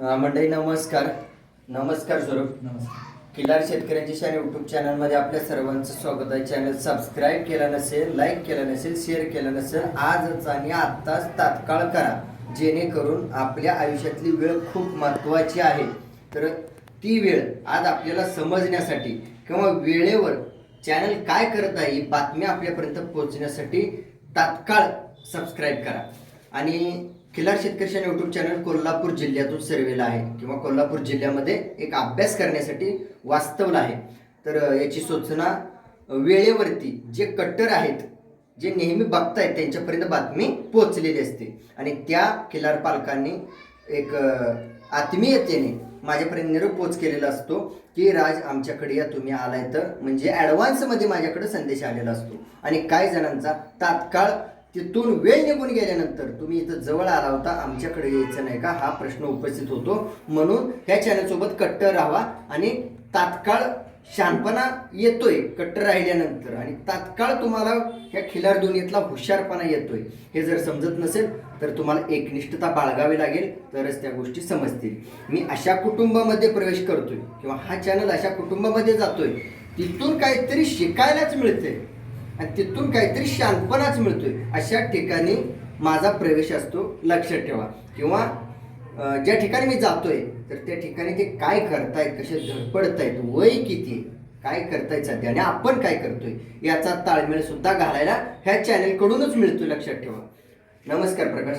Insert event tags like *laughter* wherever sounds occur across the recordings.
मंडळी नमस्कार. नमस्कार स्वरूप. नमस्कार. किल्लार शेतकऱ्यांची शान यूट्यूब चॅनलमध्ये आपल्या सर्वांचं स्वागत आहे. चॅनल सबस्क्राईब केला नसेल लाईक केला नसेल शेअर केला नसेल आजच आणि आत्ताच तात्काळ करा. जेणेकरून आपल्या आयुष्यातली वेळ खूप महत्त्वाची आहे. तर ती वेळ आज आपल्याला समजण्यासाठी किंवा वेळेवर चॅनल काय करत आहे बातम्या आपल्यापर्यंत पोहोचण्यासाठी तात्काळ सबस्क्राईब करा. आणि खिलार शेतकरी यूट्यूब चॅनल कोल्हापूर जिल्ह्यातून सर्वेला आहे. किंवा कोल्हापूर जिल्ह्यामध्ये एक अभ्यास करण्यासाठी वास्तवला आहे. तर याची सूचना वेळेवरती जे कट्टर आहेत जे नेहमी बघतायत त्यांच्यापर्यंत बातमी पोचलेली असते. आणि त्या खिलार पालकांनी एक आत्मीयतेने माझ्यापर्यंत निरोप पोच केलेला असतो की राज आमच्याकडे या तुम्ही आलाय तर? म्हणजे ॲडव्हान्समध्ये माझ्याकडे संदेश आलेला असतो. आणि काही जणांचा तात्काळ तिथून वेळ निघून गेल्यानंतर तुम्ही इथं जवळ आला होता आमच्याकडे यायचं नाही का? हा प्रश्न उपस्थित होतो. म्हणून ह्या चॅनलसोबत कट्टर राहावा आणि तात्काळ शहाणपणा येतोय कट्टर राहिल्यानंतर. आणि तात्काळ तुम्हाला ह्या खिलार दुनियेतला हुशारपणा येतोय. हे जर समजत नसेल तर तुम्हाला एकनिष्ठता बाळगावी लागेल तरच त्या गोष्टी समजतील. मी अशा कुटुंबामध्ये प्रवेश करतोय किंवा हा चॅनल अशा कुटुंबामध्ये जातोय तिथून काहीतरी शिकायलाच मिळतंय. आणि तिथून काहीतरी शांतपणाच मिळतोय. अशा ठिकाणी माझा प्रवेश असतो. लक्षात ठेवा. किंवा ज्या ठिकाणी मी जातोय तर त्या ठिकाणी ते काय करतायत कसे धडपडतायत वय किती काय करतायत सध्या आणि आपण काय करतोय याचा ताळमेळ सुद्धा घालायला ह्या चॅनल कडूनच मिळतोय लक्षात ठेवा. नमस्कार प्रकाश.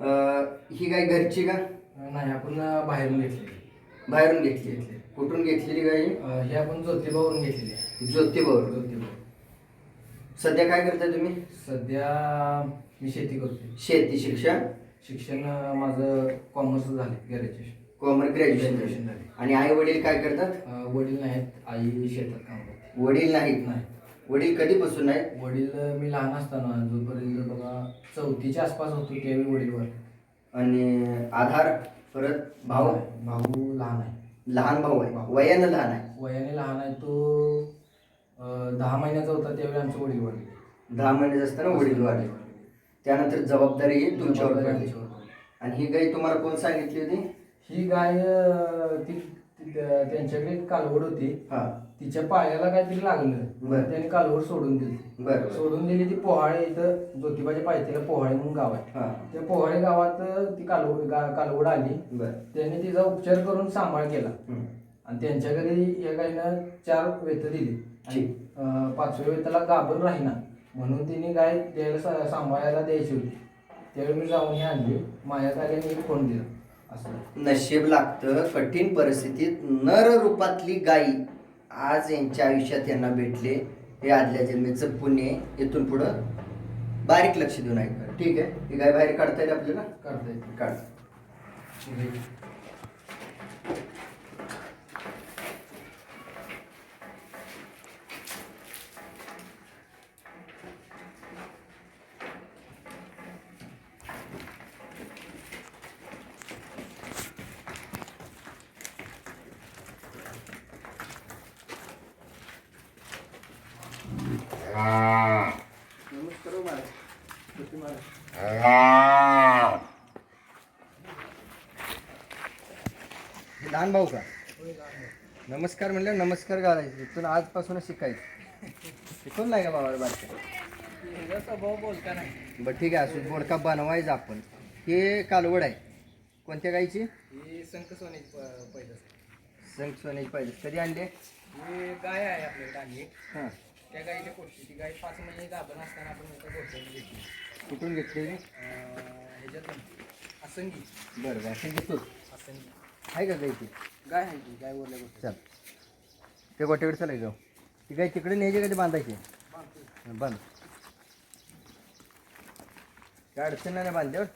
अं, ही काय घरची का? नाही आपण बाहेरून घेतलेली. बाहेरून घेतली. कुठून घेतलेली गाय? ही आपण ज्योतिबावरून घेतलेली ज्योतिबावर ज्योतिबा सध्या काय करताय तुम्ही? सध्या मी शेती करतोय. शेती शिक्षण? शिक्षण माझं कॉमर्स झाले ग्रॅज्युएशन कॉमर्स ग्रॅज्युएशन झाले. आणि आई वडील काय करतात? वडील नाहीत आई शेतात काम करते. वडील नाहीत. नाही वडील कधीपासून नाहीत वडील मी लहान असताना जोपर्यंत बघा चौथीच्या आसपास होतो त्यावेळी वडील वर आणि आधार परत भाऊ? भाऊ लहान आहे. लहान भाऊ आहे. भाऊ. वयानं लहान आहे. वयाने लहान आहे तो दहा महिन्याचा होता त्यावेळी आमचे वडील वाढले दहा महिन्यात असताना वडील वाढले त्यानंतर जबाबदारी ही तुमच्यावर जबाबदारी पडली. आमच्यावर पडली. आणि ही गाई तुम्हाला कोण सांगितली होती? ही गाय अं, ती त्यांच्याकडे एक कालवड होती. हा. तिच्या पायाला काहीतरी बरं. लागलं त्याने कालवड सोडून दिली. बरं बरं. सोडून दिली ती पोहाळे इथं ज्योतिबाच्या पायथ्याला पोहाळे म्हणून गाव आहे. हा. त्या पोहाळे गावात अं, ती कालवड गा- कालवड आली. बर. त्याने तिचा उपचार करून सांभाळ केला. हम्म. आणि त्यांच्या घरी या गायनं चार वेत दिली. आणि पाचव्या वेताला गाभण राहीना. म्हणून तिने गाय सा- सांभाळायला द्यायची होती. त्यावेळी मी जाऊन ही आणली. मायात आल्याने फोन दिला. असं. नशीब लागतं कठीण परिस्थितीत नर रूपातली गाई आज यांच्या आयुष्यात यांना भेटले. हे आदल्या जन्मेचं आहे. इथून पुढं बारीक लक्ष देऊन ऐका. ठीक आहे? ही गाय बाहेर काढता येईल आपल्याला? करता येते काढ नमस्कार हो महाराज. कुठे महाराज? हे लहान भाऊ का? नमस्कार म्हणलं नमस्कार घालायचे. इथून आजपासूनच शिकायचं. शिकवून नाही का बाबा बारक्या बोलता नाही बरं ठीक आहे. असू बोडका बनवायचं आपण. हे कालवड आहे. कोणत्या गाईची? ही संख सोन्याची पहिलं. संत सोन्याची पाहिजे कधी आणले ही गाय आहे एक. हां. त्या ती गाय पाच महिने गाभण असताना आपण घेतली. कुठून घेतली ह्याच्यातून. असंगी. बरं बरं. असंगी आहे का गायची गाय आहे ती गाय वरल्या गोठ्यात चल. ते गोट्याकडे चालाय जाऊ. ती गाय तिकडे न्यायची कधी बांधायची? बांध. काय अडचण नाही ना बांधल्यावर?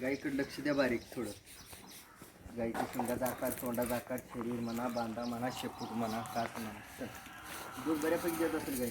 गाईकडे लक्ष द्या बारीक थोडं. गाईच्या शिंगाचा आकार तोंडाचा आकार शरीर म्हणा बांधा म्हणा शेपूट म्हणा कास म्हणा. चल. दूध बऱ्यापैकी देत असेल गाई.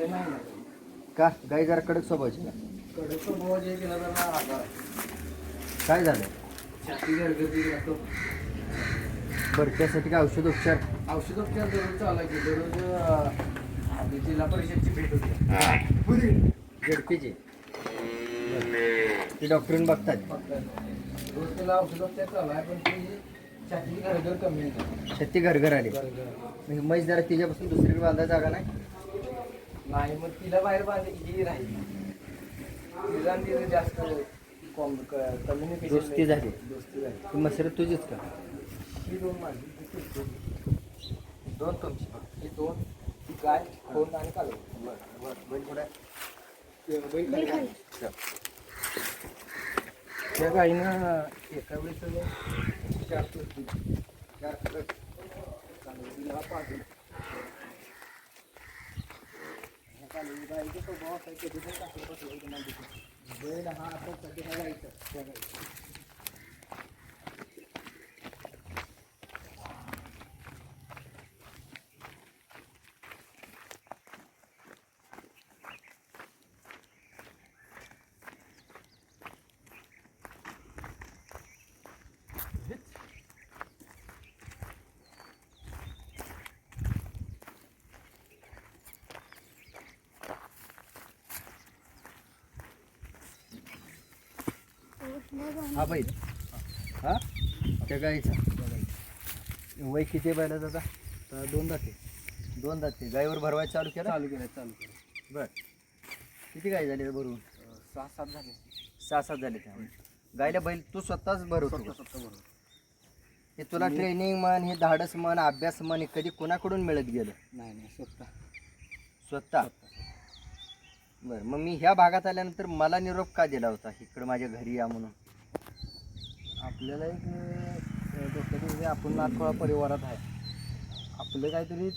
बाहेर नाही ना. का? गाय जरा कडक स्वभावाची का? कडक स्वभाव जे केला आजार काय झालं? छाती घरगुती राहतो बरं त्यासाठी काय औषध उपचार? औषधोपचार दररोज चालायचे. दररोज अं, आपली जिल्हा परिषदची भेट होती. झडपीची ती डॉक्टरीन बघतात फक्त रोज त्याला औषधोपचार चालू आहे पण ती छाती घरघर कमी येते छत्ती घरघर आली. म्हणजे म्हैस जरा तिच्यापासून दुसरीकडे बांधा जागा नाही? नाही मग तिला बाहेर बांधली ही राहील तिला आणि तिला जास्त कम्युनिकेशन दोस्ती झाली. दोस्ती झाली ती मसरत तुझीच का ही दोन माझी तुझी. दोन तुमची ही दोन ही गाय कोण आणि कालवड बरं बरं बैल कुठं आहे? ते बैल खाली. चल. त्या गाईनं एका वेळेस चार चार. कालवडीला हा पाच आहे. ह्या कालवडी गाईचा स्वभाव असा आहे, कधी पण कासरा बसला की तुम्हाला दिसेल. बैल हा आता सध्या हा गाईचा त्या हा बैल हा? त्या गाईचा. वय किती बैलाचं आता तर दोन जाते दोन जाते गायीवर भरवायला चालू केला? चालू केलं चालू केलं बर. किती गाय झाली भरून? सहा सात झाले. सहा सात झाले त्या गायला बैल तू स्वतःच भरवतो स्वतः बरोबर हे तुला ट्रेनिंग म्हण हे धाडस म्हण अभ्यास म्हण हे कधी कोणाकडून मिळत गेलं? नाही नाही स्वतः. स्वतः? बरं मग मी ह्या भागात आल्यानंतर मला निरोप का दिला होता? इकडं माझ्या घरी या म्हणून. आपल्याला एक डोक्यात म्हणजे आपण नाथखोळा परिवारात आहे. आपलं काहीतरी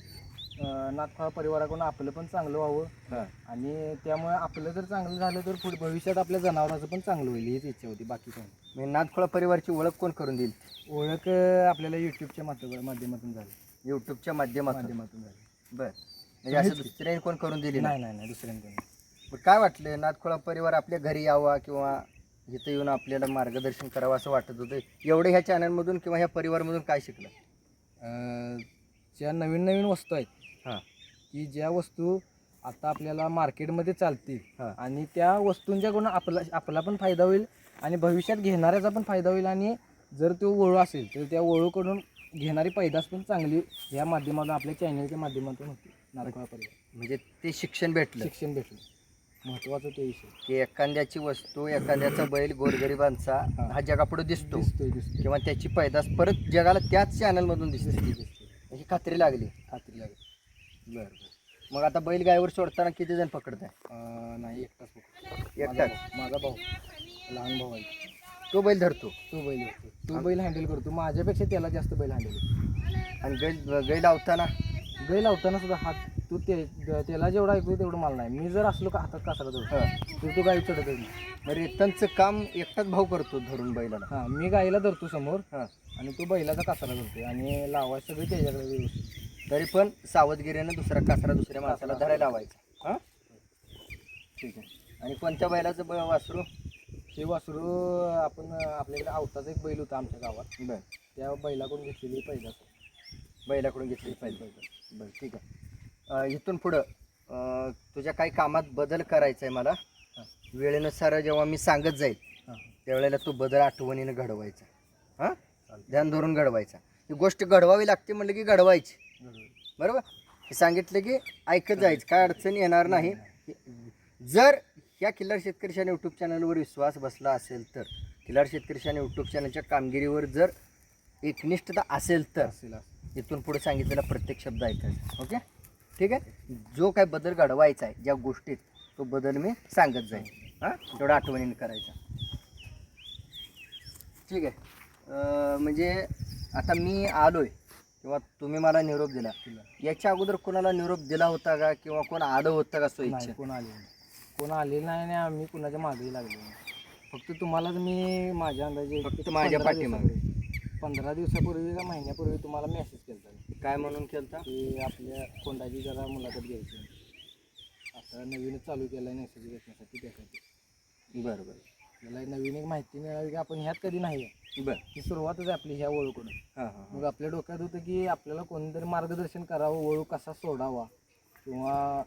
नाथखोळा परिवाराकडून आपलं पण चांगलं व्हावं. हां. आणि त्यामुळे आपलं जर चांगलं झालं तर पुढे भविष्यात आपल्या जनावराचं पण चांगलं होईल हीच इच्छा होती. बाकी काही नाही. मी नाथखोळा परिवारची ओळख कोण करून देईल? ओळख आपल्याला युट्यूबच्या माध्यम माध्यमातून झाली. युट्यूबच्या माध्यमातून? माध्यमातून झाली. बर. म्हणजे असं दुसऱ्याने कोण करून दिली नाही? नाही नाही दुसऱ्यांकडून मग काय वाटलं नाथखोळा परिवार आपल्या घरी यावा किंवा इथं येऊन आपल्याला मार्गदर्शन करावं असं वाटत होतं. एवढं ह्या चॅनलमधून किंवा ह्या परिवारमधून काय शिकलं? अं, ज्या नवीन नवीन वस्तू आहेत हां. की ज्या वस्तू आता आपल्याला मार्केटमध्ये चालतील हां. आणि त्या वस्तूंच्याकडून आपला आपला पण फायदा होईल आणि भविष्यात घेणाऱ्याचा पण फायदा होईल आणि जर तो वळू असेल तर त्या वळूकडून घेणारी पैदास पण चांगली या माध्यमातून आपल्या चॅनलच्या माध्यमातून होती. नारळा परिवार. म्हणजे ते शिक्षण भेटलं. शिक्षण भेटलं. महत्वाचं ते विषय. की एखाद्याची वस्तू एखाद्याचा बैल गोरगरिबांचा हां. जगापुढे दिसतो. दिसतोय दिसतोय. किंवा त्याची पैदास परत जगाला त्याच चॅनलमधून दिसते. दिसतोय ही खात्री लागली. खात्री लागेल. बरं बरं. मग आता बैल गायवर सोडताना किती जण पकडताय? अं, नाही एकटाच बघ. एकटाच? माझा भाऊ लहान भाऊ आहे. तो बैल धरतो? तो बैल बघतो. तो बैल हँडल करतो. माझ्यापेक्षा त्याला जास्त बैल हँडल आणि गैल गै लावताना? गै लावताना सुद्धा हात तू ते त्याला जेवढा ऐकू तेवढं मला नाही. मी जर असलो का हातात कासाला धरतो हां. तर तो गाई नाही मग रेतनचं काम एकटाच भाऊ करतो धरून बैलाला? हां मी गाईला धरतो समोर हां. आणि तो बैलाचा कासाला धरतो आणि लावायचं सगळं त्याच्याकडे व्यवस्थित. तरी पण सावधगिरीनं दुसरा कासरा दुसऱ्या माणसाला धरायला लावायचा. हां? ठीक आहे. आणि कोणत्या बैलाचं ब वासरू? ते वासरू आपण आपल्याकडे आवताचा एक बैल होता आमच्या गावात. बरं. त्या बैलाकडून घेतलेली पहिला बैलाकडून घेतली पाहिजे बरं ठीक आहे. इथून पुढं तुझ्या काही कामात बदल करायचा आहे मला. वेळेनुसार जेव्हा मी सांगत जाईल त्यावेळेला तो बदल आठवणीनं घडवायचा. हां? ध्यान धरून घडवायचा. ही गोष्ट घडवावी लागते म्हणलं की घडवायची. बरोबर. हे सांगितलं की ऐकत जायचं. काय अडचण येणार नाही. जर या किल्लार शेतकरी शान यूट्यूब चॅनलवर विश्वास बसला असेल तर किल्लार शेतकरी शान यूट्यूब चॅनलच्या कामगिरीवर जर एकनिष्ठता असेल तर. इथून पुढे सांगितलेला प्रत्येक शब्द ऐकायचा. ओके? ठीक आहे? जो काय बदल घडवायचा आहे ज्या गोष्टीत तो बदल मी सांगत जाईल हां? तेवढा आठवणीने करायचा. ठीक आहे. म्हणजे आता मी आलोय किंवा तुम्ही मला निरोप दिला. याच्या अगोदर कोणाला निरोप दिला होता का किंवा कोण आलं होतं का सो इच्छा कोण आले नाही. कोण आले नाही आणि आम्ही कुणाच्या मागेही लागलो नाही. फक्त तुम्हालाच मी माझ्या अंदाजे फक्त माझ्या पाठीमागे. पंधरा दिवसापूर्वी का महिन्यापूर्वी तुम्हाला मेसेज केला काय म्हणून केलता? की आपल्या कोंडाची जरा मुलाखत घ्यायची आता नवीनच चालू केलं आहे मेसेज घेण्यासाठी त्यासाठी. बरं बरं मला एक नवीन एक माहिती मिळावी की आपण ह्यात कधी नाही आहे. बरं. ही सुरुवातच आहे आपली ह्या ओळखून. हां हां मग आपल्या डोक्यात होतं की आपल्याला कोणतरी मार्गदर्शन करावं वळू कसा सोडावा किंवा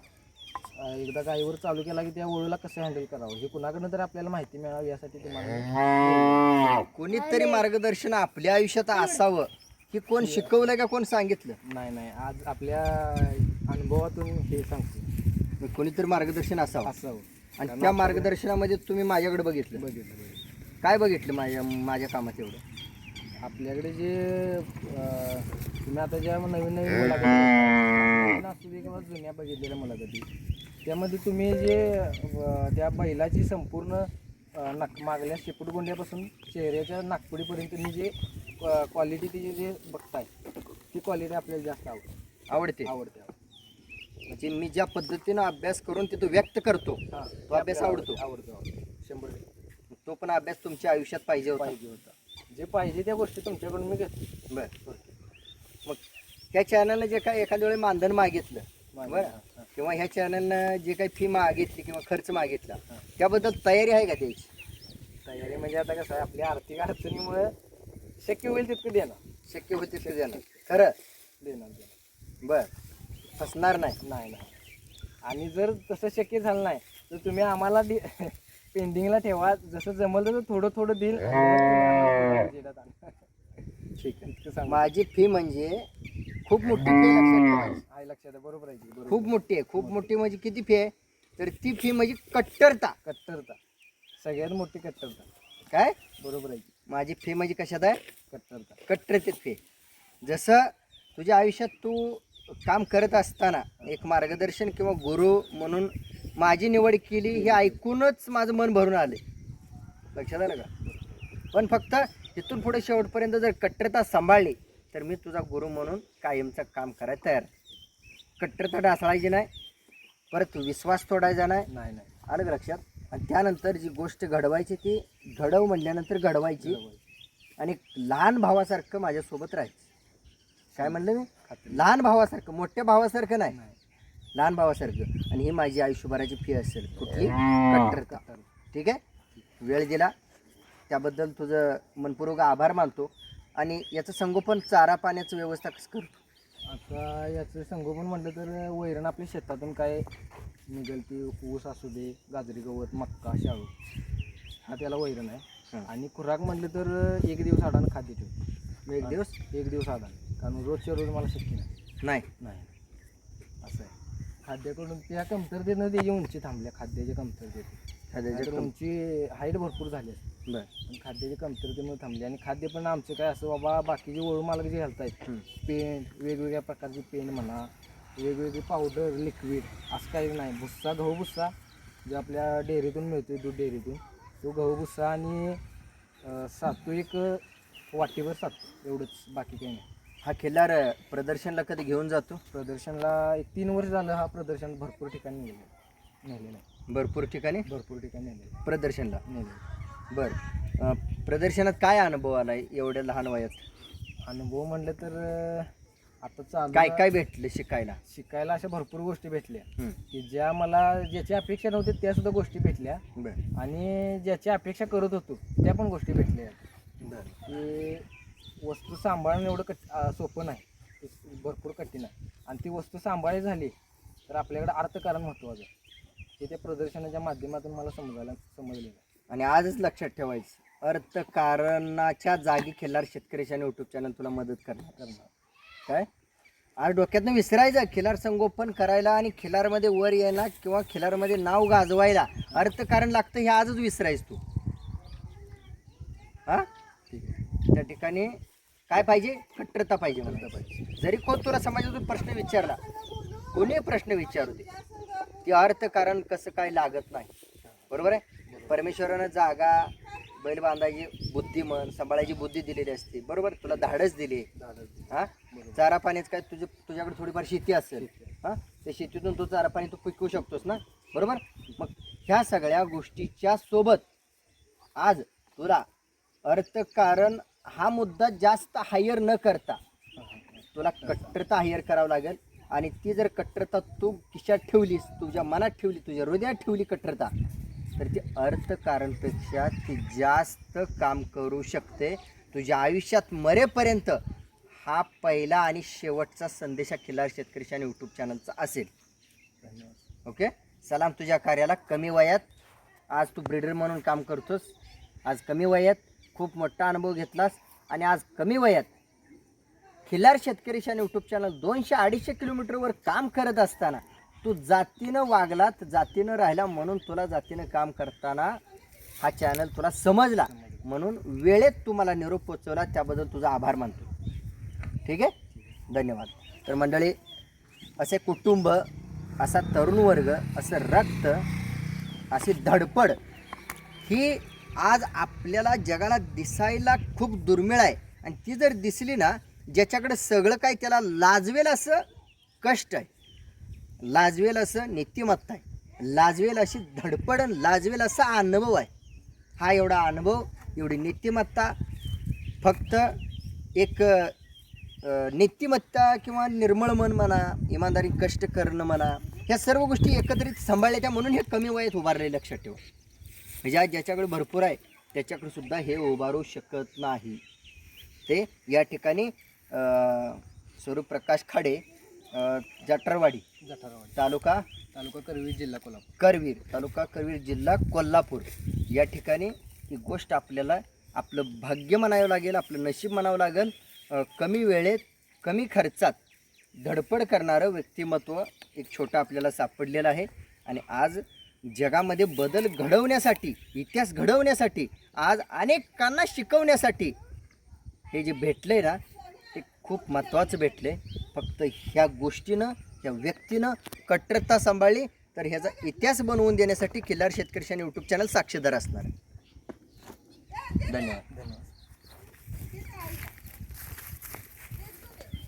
अं, एकदा गाईवर चालू केला की त्या वळूला कसं हँडल करावं? हे कुणाकडनं तरी आपल्याला माहिती मिळावी यासाठी तुम्हाला कोणीतरी मार्गदर्शन आपल्या आयुष्यात असावं. हे कोण शिकवलं का कोण सांगितलं? नाही नाही. आज आपल्या अनुभवातून हे सांगतो. मग कोणीतरी मार्गदर्शन असावं. असावं. आणि त्या मार्गदर्शनामध्ये तुम्ही माझ्याकडे बघितलं. बघितलं बघितलं. काय बघितलं माझ्या माझ्या कामात एवढं? आपल्याकडे जे अं, तुम्ही आता ज्या नवीन नवीन मुलाखती नवीन असू दे किंवा जुन्या बघितलेल्या मुलाखती त्यामध्ये तुम्ही जे अं, त्या बैलाची संपूर्ण अं, नाक मागल्या शेपूटगोंड्यापासून चेहऱ्याच्या नागपुडीपर्यंत तुम्ही जे क्वालिटी तिची जे बघताय ती क्वालिटी आपल्याला जास्त आवडते आवडते. आवडते. म्हणजे मी ज्या पद्धतीनं अभ्यास करून तिथं व्यक्त करतो हां तो अभ्यास आवडतो? आवडतो आवडतो. शंभर टक्के. तो पण अभ्यास तुमच्या आयुष्यात पाहिजे होता. पाहिजे होता. जे पाहिजे त्या गोष्टी तुमच्याकडून मी घेतो. बर मग त्या चॅनलनं जे काय एखाद्या वेळी मानधन मागितलं बरं. किंवा ह्या चॅनलनं जे काही फी मागितली किंवा खर्च मागितला. त्याबद्दल तयारी आहे का त्याची? तयारी म्हणजे आता कसं आहे आपल्या आर्थिक अडचणीमुळे शक्य होईल तितकं देणार. शक्य होते ते देणं खरं? देणार देणार. बर. फसणार नाही. नाही नाही. आणि जर तसं शक्य झालं नाही तर तुम्ही आम्हाला पेंडिंगला *laughs* ठेवा. जसं जमल तसं थोडं थोडं देईल. *laughs* ठीक आहे. माझी फी म्हणजे खूप मोठी फी लक्षात ठेवायची आहे लक्षात आहे, बरोबर आहे की, बरोबर खूप मोठी आहे. खूप मोठी म्हणजे किती फी आहे? तर ती फी म्हणजे कट्टरता. कट्टरता. सगळ्यात मोठी कट्टरता. काय? बरोबर आहे की, माझी फी म्हणजे कशात आहे? कट्टरता. कट्टरतेत फी. जसं तुझ्या आयुष्यात तू काम करत असताना एक मार्गदर्शन किंवा गुरु म्हणून माझी निवड केली हे ऐकूनच माझं मन भरून आले. लक्षात आलं का? पण फक्त इथून पुढे शेवटपर्यंत जर कट्टरता सांभाळली तर मी तुझा गुरु म्हणून कायमचं काम करायला तयार. कट्टरता ढासळायची नाही परत विश्वास तोडायचा नाही. नाही नाही. आलं का लक्षात? आणि त्यानंतर जी गोष्ट घडवायची ती घडव म्हणल्यानंतर घडवायची. आणि लहान भावासारखं माझ्यासोबत राहायचं. काय म्हणलं मी. लहान भावासारखं मोठ्या भावासारखं नाही. लहान भावासारखं. आणि ही माझी आयुष्यभराची फी असेल. कुठली? कट्टरता. ठीक आहे? वेळ दिला. त्याबद्दल तुझं मनपूर्वक आभार मानतो. आणि याचं संगोपन चारा पाण्याचं व्यवस्था कसं करतो आता याचं संगोपन म्हटलं तर वैरण आपल्या शेतातून काय निघेल ती ऊस असू दे गाजरी गवत मक्का शाळू हा त्याला वैरण आहे. आणि खुराक म्हटलं तर एक दिवस आडानं खाद्य ठेवतो एक दिवस? एक दिवस आडानं कारण रोजच्या रोज मला शक्य नाही. नाही? नाही. असं आहे. खाद्याकडून त्या कमतरतेनं त्याची उंची थांबल्या खाद्याच्या कमतरतेत नाहीतर उंची हाईट भरपूर झाली असते. बर. पण खाद्याच्या कमतरतेमुळे थांबली. आणि खाद्य पण आमचं काय असं बाबा बाकीचे वळू मालक जे घालतायत. पेंट वेगवेगळ्या प्रकारचे पेंट म्हणा वेगवेगळे पावडर लिक्विड असं काही नाही. भुस्सा गहू भुस्सा जो आपल्या डेअरीतून मिळतो दूध डेअरीतून तो गहू भुस्सा आणि अं, सातू एक वाटीभर सातू. एवढंच. बाकी काही नाही. हा खिल्लार प्रदर्शनला कधी घेऊन जातो? प्रदर्शनला एक तीन वर्ष झालं हा प्रदर्शन भरपूर ठिकाणी नेलं नेलेलं आहे. भरपूर ठिकाणी? भरपूर ठिकाणी नेलेलं प्रदर्शनला? नेलेलं बर. अं, प्रदर्शनात काय अनुभव आलाय एवढ्या लहान वयात? अनुभव म्हणलं तर अं, आता चालू काय काय भेटलं शिकायला? शिकायला अशा भरपूर गोष्टी भेटल्या. की ज्या मला ज्याची अपेक्षा नव्हती त्या सुद्धा गोष्टी भेटल्या. बर. आणि ज्याची अपेक्षा करत होतो त्या पण गोष्टी भेटल्या. बर. की वस्तू सांभाळणं एवढं कठ अं, सोपं नाही. ते भरपूर कठीण आहे. आणि ती वस्तू सांभाळायची झाली तर आपल्याकडे अर्थकारण महत्त्वाचं आहे. हे त्या प्रदर्शनाच्या माध्यमातून मला समजायला समजलेलं आहे. आणि आजच लक्षात ठेवायचं. अर्थकारणाच्या जागी खिल्लार शेतकरीच्या यूट्यूब चॅनल तुला मदत करणार. करणार काय? आज डोक्यातनं विसरायचं खिलार संगोपन करायला आणि खिलारमध्ये वर येणार किंवा खिलारमध्ये नाव गाजवायला अर्थकारण लागतं हे आजच विसरायचं तू. हा? त्या ठिकाणी काय पाहिजे? कट्टरता पाहिजे म्हणता पाहिजे जरी कोण तुला समाजातून प्रश्न विचारला कोणी प्रश्न विचारू दे ती अर्थकारण कसं काय लागत नाही. बरोबर आहे? परमेश्वरानं जागा बैल बांधायची बुद्धी मन सांभाळायची बुद्धी दिलेली असते. बरोबर? तुला धाडस दिली. हां? हा चारा पाण्याचं काय तुझ्या तुझ्याकडे थोडीफार शेती असेल हां? त्या शेतीतून तू चारा पाणी तू पिकवू शकतोस ना? बरोबर? मग ह्या सगळ्या गोष्टीच्या सोबत आज तुला अर्थकारण हा मुद्दा जास्त हायर न करता तुला कट्टरता हायर करावं लागेल. आणि ती जर कट्टरता तू खिशात ठेवलीस तुझ्या मनात ठेवली तुझ्या हृदयात ठेवली कट्टरता तर ती अर्थकारणपेक्षा ती जास्त काम करू शकते. तुझ्या आयुष्यात मरेपर्यंत हा पहिला आणि शेवटचा संदेश हा खिल्लार शेतकरी आणि यूट्यूब चॅनलचा असेल. ओके सलाम तुझ्या कार्याला. कमी वयात आज तू ब्रिडर म्हणून काम करतोस. आज कमी वयात खूप मोठा अनुभव घेतलास. आणि आज कमी वयात खिलार शेतकरी आणि यूट्यूब चॅनल दोनशे अडीचशे किलोमीटरवर काम करत असताना तू जातीनं वागलात जातीनं राहिला म्हणून तुला जातीनं काम करताना हा चॅनल तुला समजला. म्हणून वेळेत तू मला निरोप पोचवला त्याबद्दल तुझा आभार मानतो. ठीक आहे? धन्यवाद. तर मंडळी असे कुटुंब असा तरुण वर्ग असं रक्त अशी धडपड ही आज आपल्याला जगाला दिसायला खूप दुर्मिळ आहे. आणि ती जर दिसली ना ज्याच्याकडे सगळं काही त्याला लाजवेल असं कष्ट आहे. लाजवेल असं नीतिमत्ता आहे. लाजवेल अशी धडपड लाजवेल असा अनुभव आहे. हा एवढा अनुभव एवढी नीतिमत्ता फक्त एक अ, नीतिमत्ता किंवा निर्मळ मन म्हणा इमानदारी कष्ट करणं म्हणा ह्या सर्व गोष्टी एकत्रित सांभाळल्या म्हणून हे कमी वयात उभारले लक्षात ठेवा. म्हणजे ज्याच्याकडे भरपूर आहे त्याच्याकडे सुद्धा हे उभारू शकत नाही. ते या ठिकाणी स्वरूप प्रकाश खाडे जटरवाडी जठरवाडी तालुका? तालुका करवीर जिल्हा कोल्हापूर. करवीर तालुका करवीर जिल्हा कोल्हापूर. या ठिकाणी ही गोष्ट आपल्याला आपलं भाग्य म्हणावं लागेल आपलं नशीब म्हणावं लागेल. कमी वेळेत कमी खर्चात धडपड करणारं व्यक्तिमत्व एक छोटं आपल्याला सापडलेलं आहे. आणि आज जगामध्ये बदल घडवण्यासाठी इतिहास घडवण्यासाठी आज अनेकांना शिकवण्यासाठी हे जे भेटले ना ते खूप महत्त्वाचं भेटले फक्त ह्या गोष्टीनं त्या व्यक्तीनं कट्टरता सांभाळली तर ह्याचा इतिहास बनवून देण्यासाठी किल्लार शेतकरी आणि यूट्यूब चॅनल साक्षीदार असणार धन्यवाद धन्यवाद.